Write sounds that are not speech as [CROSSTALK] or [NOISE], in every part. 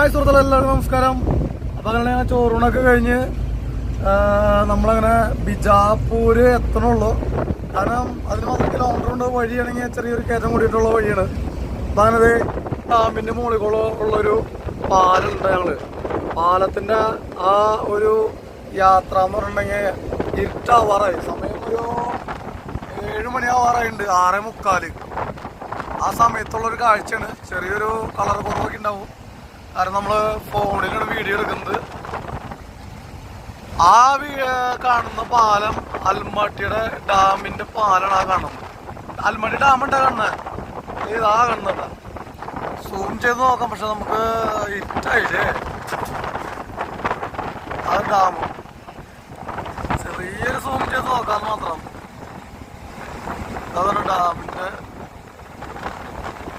Hi സുഹൃത്തുക്കളെ എല്ലാവർക്കും നമസ്കാരം. അപ്പൊ അങ്ങനെ ഞാൻ ചോറൂണൊക്കെ കഴിഞ്ഞ് നമ്മളങ്ങനെ ബിജാപ്പൂര് എത്തണുള്ളൂ. കാരണം അതിന് മാത്രം കിലോമീറ്റർ ഉണ്ട്. വഴിയാണെങ്കിൽ ചെറിയൊരു കയറ്റം കൂടിയിട്ടുള്ള വഴിയാണ്. അപ്പോൾ അങ്ങനെ ഡാമിന്റെ മുകളിൽ ഉള്ളൊരു പാലുണ്ട് ഞങ്ങൾ. പാലത്തിന്റെ ആ ഒരു യാത്ര എന്ന് പറഞ്ഞിട്ടുണ്ടെങ്കിൽ ഇരുട്ടാവാറായി സമയം ഒരു ഏഴ് മണിയാവാറായിട്ടുണ്ട് ആറേ മുക്കാൽ. ആ സമയത്തുള്ളൊരു കാഴ്ചയാണ്. ചെറിയൊരു കളർ കുറവൊക്കെ ഉണ്ടാവും. കാരണം നമ്മൾ ഫോണിലാണ് വീഡിയോ എടുക്കുന്നത്. ആ കാണുന്ന പാലം അൽമാട്ടിയുടെ ഡാമിന്റെ പാലാണ് ആ കാണുന്നത്. അൽമാട്ടി ഡാം കാണുന്നത്. ഇതാ കാണുന്നത് സൂം ചെയ്ത് നോക്കാം പക്ഷെ നമുക്ക് ഇറ്റായില്ലേ ആ ഡാം. ചെറിയൊരു സൂം ചെയ്ത് നോക്കാൻ മാത്രം. അതാണ് ഡാമിന്റെ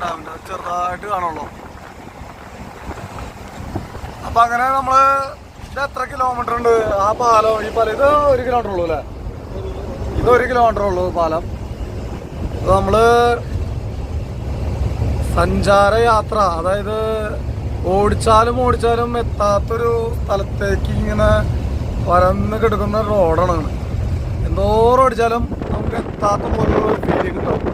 ഡാമിന്റെ ചെറുതായിട്ട് കാണുള്ളൂ. അപ്പൊ അങ്ങനെ നമ്മൾ എത്ര കിലോമീറ്റർ ഉണ്ട്? ആ പാലം ഈ പാലം ഇത് ഒരു കിലോമീറ്റർ ഉള്ളൂ അല്ലേ? ഇത് ഒരു കിലോമീറ്റർ ഉള്ളൂ പാലം. നമ്മൾ സഞ്ചാര യാത്ര അതായത് ഓടിച്ചാലും ഓടിച്ചാലും എത്താത്തൊരു സ്ഥലത്തേക്ക് ഇങ്ങനെ വരന്ന് കിടക്കുന്ന റോഡാണ്. എന്തോരം ഓടിച്ചാലും നമുക്ക് എത്താത്ത പോലുള്ള ഫീലിംഗ് ഉണ്ടാവും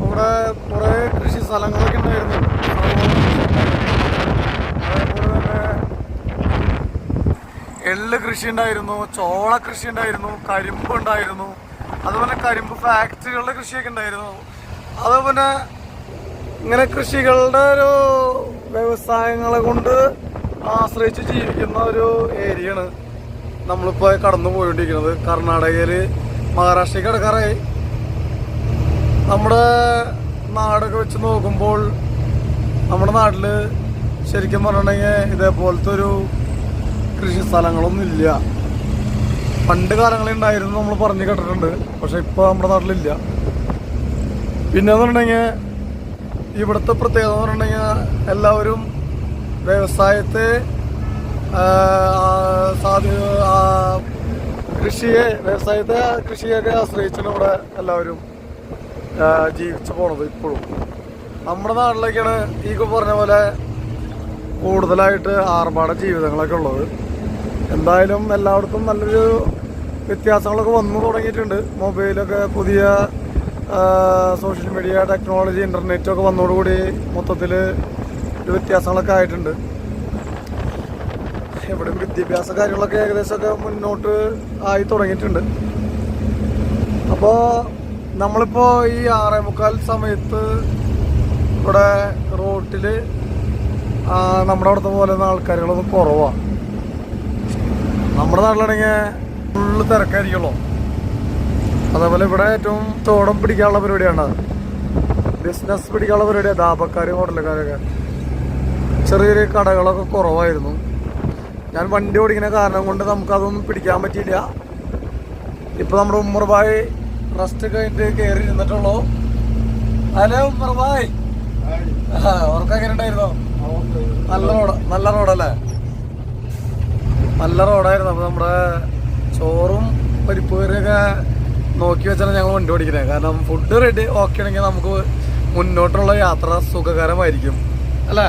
ഇവിടെ കുറെ കൃഷി സ്ഥലങ്ങളൊക്കെ ഉണ്ടായിരുന്നു അതേപോലെ തന്നെ എള്ള് കൃഷി ഉണ്ടായിരുന്നു ചോള കൃഷി ഉണ്ടായിരുന്നു കരിമ്പ് ഉണ്ടായിരുന്നു അതുപോലെ കരിമ്പ് ഫാക്ടറികളുടെ കൃഷിയൊക്കെ ഉണ്ടായിരുന്നു. അതുപോലെ ഇങ്ങനെ കൃഷികളുടെ ഒരു വ്യവസായങ്ങളെ കൊണ്ട് ആശ്രയിച്ച് ജീവിക്കുന്ന ഒരു ഏരിയയാണ് നമ്മളിപ്പോൾ കടന്നു പോയിക്കൊണ്ടിരിക്കുന്നത്. കർണാടകയിൽ മഹാരാഷ്ട്രയ്ക്ക് കിടക്കാറായി നമ്മുടെ നാടൊക്കെ വെച്ച് നോക്കുമ്പോൾ നമ്മുടെ നാട്ടിൽ ശരിക്കും പറഞ്ഞിട്ടുണ്ടെങ്കിൽ ഇതേപോലത്തെ ഒരു കൃഷി സ്ഥലങ്ങളൊന്നും ഇല്ല. പണ്ട് കാലങ്ങളിൽ ഉണ്ടായിരുന്നു നമ്മൾ പറഞ്ഞു കേട്ടിട്ടുണ്ട്. പക്ഷെ ഇപ്പോൾ നമ്മുടെ നാട്ടിലില്ല. പിന്നെ പറഞ്ഞിട്ടുണ്ടെങ്കിൽ ഇവിടുത്തെ പ്രത്യേകത എന്ന് പറഞ്ഞിട്ടുണ്ടെങ്കിൽ എല്ലാവരും വ്യവസായത്തെ സാധ്യ കൃഷിയെ വ്യവസായത്തെ കൃഷിയൊക്കെ ആശ്രയിച്ചാണ് ഇവിടെ എല്ലാവരും ജീവിച്ചു പോണത് ഇപ്പോഴും. നമ്മുടെ നാട്ടിലേക്കാണ് ഈ പറഞ്ഞ പോലെ കൂടുതലായിട്ട് ആർഭാട ജീവിതങ്ങളൊക്കെ ഉള്ളത്. എന്തായാലും എല്ലായിടത്തും നല്ലൊരു വ്യത്യാസങ്ങളൊക്കെ വന്നു തുടങ്ങിയിട്ടുണ്ട്. മൊബൈലൊക്കെ പുതിയ സോഷ്യൽ മീഡിയ ടെക്നോളജി ഇന്റർനെറ്റൊക്കെ വന്നതോടുകൂടി മൊത്തത്തിൽ ഒരു വ്യത്യാസങ്ങളൊക്കെ ആയിട്ടുണ്ട്. എവിടെയും വിദ്യാഭ്യാസ കാര്യങ്ങളൊക്കെ ഏകദേശമൊക്കെ മുന്നോട്ട് ആയി തുടങ്ങിയിട്ടുണ്ട്. അപ്പോൾ നമ്മളിപ്പോൾ ഈ ആറേ മുക്കാൽ സമയത്ത് ഇവിടെ റോട്ടിൽ നമ്മുടെ അവിടുത്തെ പോലെ ആൾക്കാരുകളൊന്നും കുറവാണ് നമ്മുടെ നാട്ടിലാണെങ്കിൽ ഫുള്ള് തിരക്കായിരിക്കുള്ളൂ അതേപോലെ ഇവിടെ ഏറ്റവും തോടം പിടിക്കാനുള്ള പരിപാടിയാണ്. ബിസിനസ് പിടിക്കാനുള്ള പരിപാടിയാണ് ദാപക്കാരും ഹോട്ടലുകാരൊക്കെ. ചെറിയ ചെറിയ കടകളൊക്കെ കുറവായിരുന്നു. ഞാൻ വണ്ടി ഓടിക്കുന്ന കാരണം കൊണ്ട് നമുക്കതൊന്നും പിടിക്കാൻ പറ്റിയില്ല. ഇപ്പം നമ്മുടെ ഉമ്മർബായ് റെസ്റ്റ് കഴിഞ്ഞിട്ട് കയറി ഇരുന്നിട്ടുള്ളൂ ഹലോ ഉമ്മർബായ് എങ്ങനെ ഉണ്ടായിരുന്നോ? നല്ല റോഡ് നല്ല റോഡല്ലേ? നല്ല റോഡായിരുന്നു. അപ്പൊ നമ്മുടെ ചോറും പരിപ്പ് കറിയൊക്കെ നോക്കി വെച്ചാണ് ഞങ്ങൾ വണ്ടി ഓടിക്കുന്നത്. കാരണം ഫുഡ് റെഡി ഓക്കെ ആണെങ്കിൽ നമുക്ക് മുന്നോട്ടുള്ള യാത്ര സുഖകരമായിരിക്കും. അല്ലേ?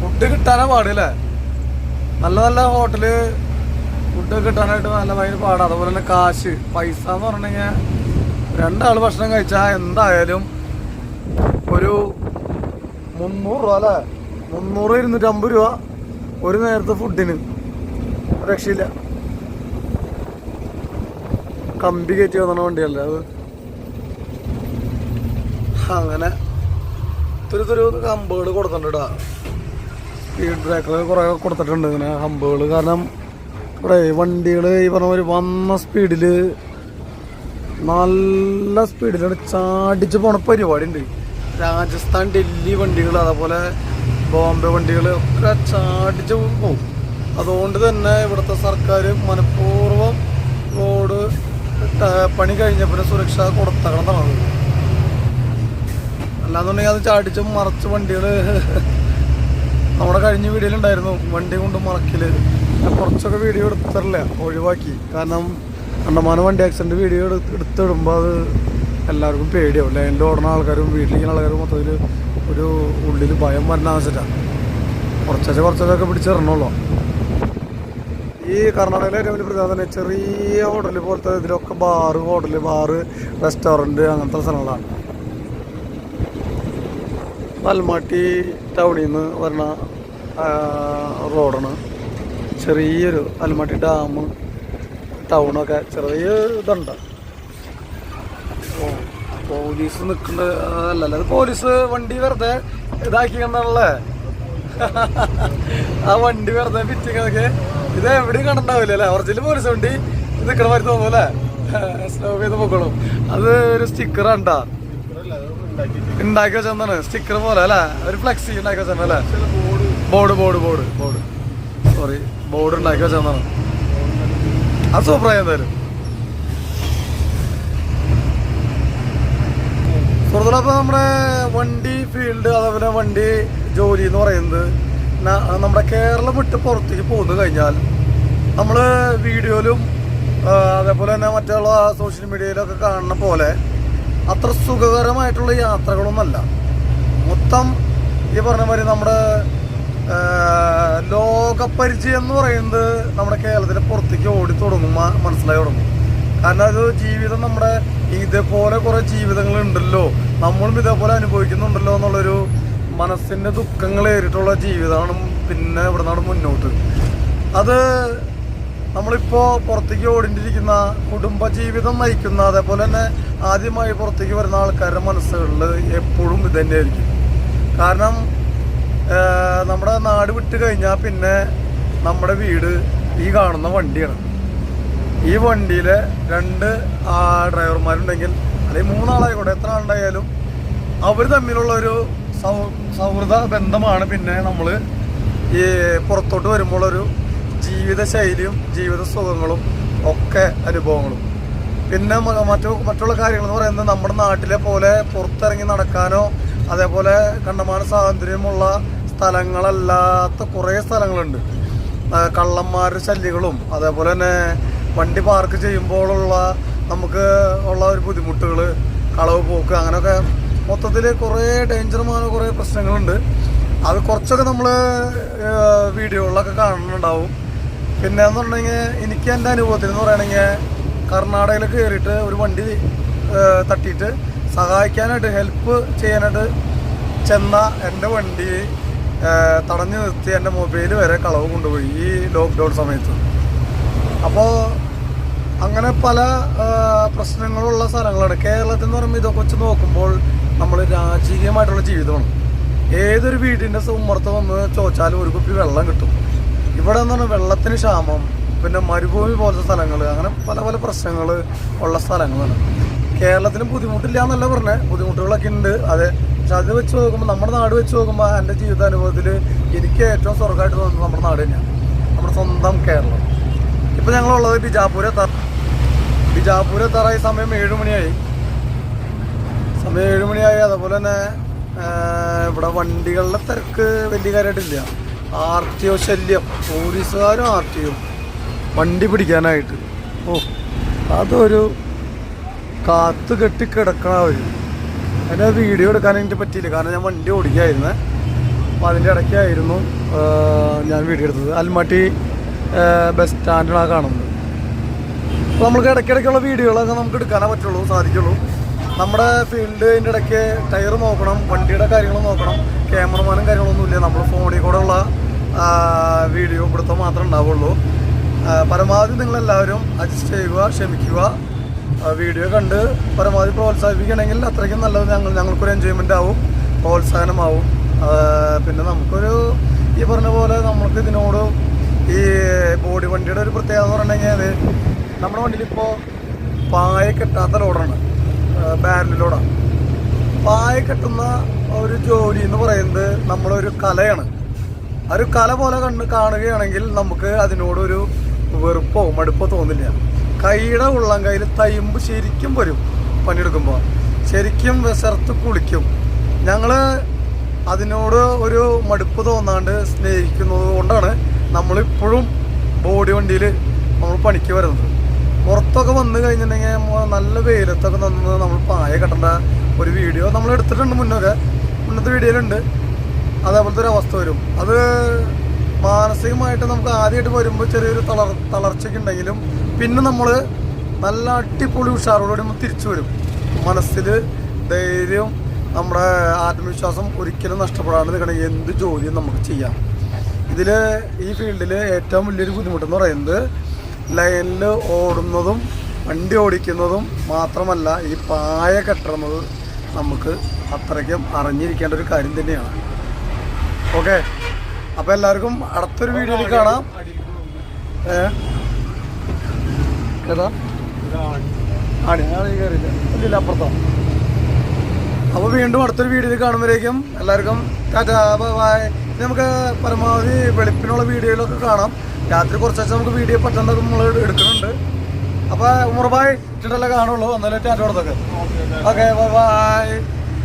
ഫുഡ് കിട്ടാനാ പാടില്ലേ നല്ല നല്ല ഹോട്ടൽ ഫുഡ് കിട്ടാനായിട്ട് നല്ല ഭയങ്കര പാടാണ് അതുപോലെ തന്നെ കാശ്. പൈസ എന്ന് പറഞ്ഞിട്ടുണ്ടെങ്കിൽ രണ്ടാൾ ഭക്ഷണം കഴിച്ചാൽ എന്തായാലും ഒരു മുന്നൂറ് രൂപ അല്ലേ? മുന്നൂറ് ഇരുന്നൂറ്റമ്പത് രൂപ ഒരു നേരത്തെ ഫുഡിന് രക്ഷയില്ല. കമ്പി കയറ്റി വന്ന വണ്ടിയല്ല അത്? അങ്ങനെ തുരു തുരു കമ്പുകൾ കൊടുത്തിട്ടുണ്ട് സ്പീഡ് ബ്രേക്കർ കുറേ കൊടുത്തിട്ടുണ്ട് ഇങ്ങനെ ഹമ്പുകൾ കാരണം ഇവിടെ വണ്ടികൾ ഈ പറഞ്ഞ വന്ന സ്പീഡിൽ നല്ല സ്പീഡിലാണ് ചാടിച്ച് പോണ പരിപാടി ഉണ്ട് രാജസ്ഥാൻ ഡൽഹി വണ്ടികൾ അതേപോലെ ബോംബെ വണ്ടികൾ ഒക്കെ ചാടിച്ച് പോകും അതുകൊണ്ട് തന്നെ ഇവിടുത്തെ സർക്കാർ മനഃപൂർവം റോഡ് പണി കഴിഞ്ഞപ്പോൾ സുരക്ഷ കൊടുത്തകണമെന്നാണ് അല്ലാന്നുണ്ടെങ്കിൽ അത് ചാടിച്ച് മറച്ച് വണ്ടികൾ [LAUGHS] നമ്മുടെ കഴിഞ്ഞ വീഡിയോയിലുണ്ടായിരുന്നു വണ്ടി കൊണ്ട് മറക്കിൽ കുറച്ചൊക്കെ വീഡിയോ എടുത്തിട്ടില്ല ഒഴിവാക്കി. കാരണം കണ്ടമാനം വണ്ടി ആക്സിഡന്റ് വീഡിയോ എടുത്ത് എടുത്തിടുമ്പോൾ അത് എല്ലാവർക്കും പേടിയാവും. ലൈനിൽ ഓടുന്ന ആൾക്കാരും വീട്ടിലിരിക്കുന്ന ആൾക്കാരും മൊത്തത്തിൽ ഒരു ഉള്ളിൽ ഭയം വരണമെന്ന് വെച്ചിട്ടാണ് കുറച്ചൊക്കെ കുറച്ചൊക്കെ പിടിച്ചിറങ്ങുള്ളൂ. ഈ കർണാടകയിലെ ഏറ്റവും വലിയ പ്രധാനം ചെറിയ ഹോട്ടൽ പോലത്തെ ഇതിലൊക്കെ ബാറ് ഹോട്ടൽ ബാറ് റെസ്റ്റോറന്റ് അങ്ങനത്തെ സ്ഥലങ്ങളാണ്. പൽമാട്ടി ടൗണിൽ നിന്ന് വരണ റോഡാണ്. ചെറിയൊരു അൽമാട്ടി ഡാം ടൗണൊക്കെ ചെറിയ ഇതുണ്ട്. പോലീസ് നിൽക്കണ്ട അല്ലല്ല പോലീസ് വണ്ടി വെറുതെ ഇതാക്കി കണ്ടല്ലേ ആ വണ്ടി വെറുതെ ഫിറ്റിങ്ങൊക്കെ ഇത് എവിടെയും കണ്ടിട്ടുണ്ടാവില്ല അല്ലേ? ഒറിജിനൽ പോലീസ് വണ്ടി ഇത് നിൽക്കണ മാതിരി തോന്നുമല്ലേ സ്ലോ ചെയ്ത് പൊക്കോളും. അത് ഒരു സ്റ്റിക്കർ ഉണ്ടാ ഉണ്ടാക്കി വെച്ചാണ് സ്റ്റിക്കർ പോലെ അല്ലേ? ഒരു ഫ്ലെക്സി ഉണ്ടാക്കി വെച്ചല്ലേ board board board board sorry board ഉണ്ടാക്കി വെച്ചാണ് അത് സൂപ്പറായി എന്തായാലും. സുഹൃത്തുക്കളെ നമ്മുടെ വണ്ടി ഫീൽഡ് അതേപോലെ വണ്ടി ജോലി എന്ന് പറയുന്നത് നമ്മുടെ കേരളം വിട്ട് പുറത്തേക്ക് പോന്നു കഴിഞ്ഞാൽ നമ്മൾ വീഡിയോയിലും അതേപോലെ തന്നെ മറ്റുള്ള സോഷ്യൽ മീഡിയയിലൊക്കെ കാണുന്ന പോലെ അത്ര സുഖകരമായിട്ടുള്ള യാത്രകളൊന്നല്ല മൊത്തം ഈ പറഞ്ഞ മാതിരി നമ്മുടെ ലോകപരിചയം എന്ന് പറയുന്നത് നമ്മുടെ കേരളത്തിലെ പുറത്തേക്ക് ഓടി തുടങ്ങും മനസ്സിലായി തുടങ്ങും. കാരണം അത് ജീവിതം നമ്മുടെ ഇതേപോലെ കുറേ ജീവിതങ്ങൾ ഉണ്ടല്ലോ നമ്മളും ഇതേപോലെ അനുഭവിക്കുന്നുണ്ടല്ലോ എന്നുള്ളൊരു മനസ്സിന്റെ ദുഃഖങ്ങൾ ഏറിയിട്ടുള്ള ജീവിതമാണ് പിന്നെ ഇവിടെ നിന്നാണ് മുന്നോട്ട്. അത് നമ്മളിപ്പോൾ പുറത്തേക്ക് ഓടിണ്ടിരിക്കുന്ന കുടുംബ ജീവിതം നയിക്കുന്ന അതേപോലെ തന്നെ ആദ്യമായി പുറത്തേക്ക് വരുന്ന ആൾക്കാരുടെ മനസ്സുകളിൽ എപ്പോഴും ഇത് തന്നെയായിരിക്കും. കാരണം നമ്മുടെ നാട് വിട്ട് കഴിഞ്ഞാൽ പിന്നെ നമ്മുടെ വീട് ഈ കാണുന്ന വണ്ടിയാണ്. ഈ വണ്ടിയിൽ രണ്ട് ഡ്രൈവർമാരുണ്ടെങ്കിൽ അല്ലെങ്കിൽ മൂന്നാളായിക്കോട്ടെ എത്ര ആളുണ്ടായാലും അവർ തമ്മിലുള്ള ഒരു സൗഹൃദ ബന്ധമാണ്. പിന്നെ നമ്മൾ ഈ പുറത്തോട്ട് വരുമ്പോൾ ഒരു ജീവിത ശൈലിയും ജീവിത സുഖങ്ങളും ഒക്കെ അനുഭവങ്ങളും. പിന്നെ മറ്റു മറ്റുള്ള കാര്യങ്ങൾ എന്ന് പറയുന്നത് നമ്മുടെ നാട്ടിലെ പോലെ പുറത്തിറങ്ങി നടക്കാനോ അതേപോലെ കണ്ടമാന സ്വാതന്ത്ര്യമുള്ള സ്ഥലങ്ങളല്ലാത്ത കുറേ സ്ഥലങ്ങളുണ്ട്. കള്ളന്മാരുടെ ശല്യങ്ങളും അതേപോലെ തന്നെ വണ്ടി പാർക്ക് ചെയ്യുമ്പോഴുള്ള നമുക്ക് ഉള്ള ഒരു ബുദ്ധിമുട്ടുകൾ കളവ് പോക്ക് അങ്ങനെയൊക്കെ മൊത്തത്തിൽ കുറേ ഡേഞ്ചറുമാണ് കുറേ പ്രശ്നങ്ങളുണ്ട്. അത് കുറച്ചൊക്കെ നമ്മൾ വീഡിയോകളിലൊക്കെ കാണുന്നുണ്ടാവും. പിന്നെ എന്ന് പറഞ്ഞെങ്കിൽ എനിക്ക് എന്റെ അനുഭവത്തിൽ എന്ന് പറയുകയാണെങ്കിൽ കർണാടകയിൽ കയറിയിട്ട് ഒരു വണ്ടി തട്ടിയിട്ട് സഹായിക്കാനായിട്ട് ഹെൽപ്പ് ചെയ്യാനായിട്ട് ചെന്ന എന്റെ വണ്ടി തടഞ്ഞു നിർത്തി എന്റെ മൊബൈൽ വരെ കളവ് കൊണ്ടുപോയി ഈ ലോക്ക്ഡൗൺ സമയത്ത്. അപ്പോൾ അങ്ങനെ പല പ്രശ്നങ്ങളുള്ള സ്ഥലങ്ങളാണ്. കേരളത്തിൽ എന്ന് പറയുമ്പോൾ ഇതൊക്കെ വെച്ച് നോക്കുമ്പോൾ നമ്മൾ രാജകീയമായിട്ടുള്ള ജീവിതമാണ്. ഏതൊരു വീടിന്റെ ഉമ്മർത്ത് വന്ന് ചോദിച്ചാലും ഒരു കുപ്പി വെള്ളം കിട്ടും. ഇവിടെ എന്ന് പറഞ്ഞാൽ വെള്ളത്തിന് ക്ഷാമം പിന്നെ മരുഭൂമി പോലത്തെ സ്ഥലങ്ങൾ അങ്ങനെ പല പല പ്രശ്നങ്ങൾ ഉള്ള സ്ഥലങ്ങളാണ്. കേരളത്തിലും ബുദ്ധിമുട്ടില്ല എന്നല്ല പറഞ്ഞത് ബുദ്ധിമുട്ടുകളൊക്കെ ഉണ്ട്. അതെ പക്ഷെ അത് വെച്ച് നോക്കുമ്പോൾ നമ്മുടെ നാട് വെച്ച് നോക്കുമ്പോൾ എന്റെ ജീവിതാനുഭവത്തിൽ എനിക്ക് ഏറ്റവും സ്വർഗമായിട്ട് തോന്നുന്നത് നമ്മുടെ നാട് തന്നെയാണ്. നമ്മുടെ സ്വന്തം കേരളം. ഇപ്പം ഞങ്ങളുള്ളത് ബിജാപൂരെ തറ ബിജാപൂരെ തറ ഈ സമയം ഏഴ് മണിയായി. സമയം ഏഴ് മണിയായി. അതുപോലെ തന്നെ ഇവിടെ വണ്ടികളുടെ തിരക്ക് വലിയ കാര്യമായിട്ടില്ല ആർ ടി ഒ ശല്യം. പോലീസുകാരും ആർ ടി ഒ വണ്ടി പിടിക്കാനായിട്ട്. ഓ അതൊരു കാത്ത് കെട്ടി കിടക്കണ അവർ അതിന്റെ വീഡിയോ എടുക്കാൻ എനിക്ക് പറ്റിയില്ല. കാരണം ഞാൻ വണ്ടി ഓടിക്കായിരുന്നു. അപ്പോൾ അതിന്റെ ഇടയ്ക്കായിരുന്നു ഞാൻ വീഡിയോ എടുത്തത്. അൽമാട്ടി ബസ് സ്റ്റാൻഡിലാണ് കാണുന്നത്. അപ്പോൾ നമുക്ക് ഇടയ്ക്കിടയ്ക്കുള്ള വീഡിയോകളൊക്കെ നമുക്ക് എടുക്കാനേ പറ്റുള്ളൂ സാധിക്കുള്ളൂ. നമ്മുടെ ഫീൽഡിന്റെ ഇടയ്ക്ക് ടയർ നോക്കണം വണ്ടിയുടെ കാര്യങ്ങൾ നോക്കണം. ക്യാമറമാനും കാര്യങ്ങളൊന്നും ഇല്ല. നമ്മൾ ഫോണിൽ കൂടെ ഉള്ള വീഡിയോ പിടുത്തം മാത്രമേ ഉണ്ടാവുള്ളൂ. പരമാവധി നിങ്ങളെല്ലാവരും അഡ്ജസ്റ്റ് ചെയ്യുക ക്ഷമിക്കുക. വീഡിയോ കണ്ട് പരമാവധി പ്രോത്സാഹിപ്പിക്കണമെങ്കിൽ അത്രയ്ക്കും നല്ലത് ഞങ്ങൾ ഞങ്ങൾക്കൊരു എൻജോയ്മെന്റ് ആവും പ്രോത്സാഹനമാവും. പിന്നെ നമുക്കൊരു ഈ പറഞ്ഞ പോലെ നമുക്ക് ഇതിനോട് ഈ ബോഡി വണ്ടിയുടെ ഒരു പ്രത്യേകത എന്ന് അത് നമ്മുടെ വണ്ടിയിൽ ഇപ്പോൾ പായ കെട്ടാത്ത ലോഡാണ് ബാരൽ ലോഡാണ് പായ കെട്ടുന്ന ഒരു ജോലി എന്ന് പറയുന്നത് നമ്മളൊരു കലയാണ്. ആ ഒരു കല പോലെ കണ്ട് കാണുകയാണെങ്കിൽ നമുക്ക് അതിനോടൊരു വെറുപ്പോ മടുപ്പോ തോന്നില്ല. കൈയുടെ ഉള്ളം കയ്യിൽ തൈമ്പ് ശരിക്കും വരും പണിയെടുക്കുമ്പോൾ ശരിക്കും വിസർത്ത് കുളിക്കും. ഞങ്ങൾ അതിനോട് ഒരു മടുപ്പ് തോന്നാണ്ട് സ്നേഹിക്കുന്നത് കൊണ്ടാണ് നമ്മളിപ്പോഴും ബോഡി വണ്ടിയിൽ നമ്മൾ പണിക്ക് വരുന്നത്. പുറത്തൊക്കെ വന്നു കഴിഞ്ഞിട്ടുണ്ടെങ്കിൽ നല്ല വെയിലത്തൊക്കെ നിന്ന് നമ്മൾ പായ കെട്ടേണ്ട ഒരു വീഡിയോ നമ്മൾ എടുത്തിട്ടുണ്ട് മുന്നൊക്കെ. മുന്നത്തെ വീഡിയോയിലുണ്ട്. അതേപോലത്തെ ഒരു അവസ്ഥ വരും. അത് മാനസികമായിട്ട് നമുക്ക് ആദ്യമായിട്ട് വരുമ്പോൾ ചെറിയൊരു തളർ തളർച്ചയ്ക്ക് ഉണ്ടെങ്കിലും പിന്നെ നമ്മൾ നല്ല അടിപൊളി ഉഷാറോടുകൂടി നമ്മൾ തിരിച്ചു വരും. മനസ്സിൽ ധൈര്യം നമ്മുടെ ആത്മവിശ്വാസം ഒരിക്കലും നഷ്ടപ്പെടാണ്ട് നിൽക്കണമെങ്കിൽ എന്ത് ജോലിയും നമുക്ക് ചെയ്യാം. ഇതിൽ ഈ ഫീൽഡിൽ ഏറ്റവും വലിയൊരു ബുദ്ധിമുട്ടെന്ന് പറയുന്നത് ലൈനിൽ ഓടുന്നതും വണ്ടി ഓടിക്കുന്നതും മാത്രമല്ല ഈ പായ കെട്ടുന്നത് നമുക്ക് അത്രയ്ക്കും അറിഞ്ഞിരിക്കേണ്ട ഒരു കാര്യം തന്നെയാണ്. ഓക്കെ? അപ്പോൾ എല്ലാവർക്കും അടുത്തൊരു വീഡിയോയിൽ കാണാം. ഏതാ? ആണി. കയറിയില്ല. ഇല്ല അപ്പുറത്തോ? അപ്പോൾ വീണ്ടും അടുത്തൊരു വീഡിയോയിൽ കാണുമ്പോഴേക്കും എല്ലാവർക്കും ടാറ്റാ ബൈ. നമുക്ക് പരമാവധി വെളുപ്പിനുള്ള വീഡിയോയിലൊക്കെ കാണാം. രാത്രി കുറച്ച് നമുക്ക് വീഡിയോ പറ്റുന്നത് നമ്മൾ എടുക്കുന്നുണ്ട്. അപ്പോൾ ഉമർബായ് ഇട്ടിട്ടല്ലേ കാണുള്ളൂ. എന്നാലും ടാറ്റ കൊടുത്തൊക്കെ. Okay bye bye.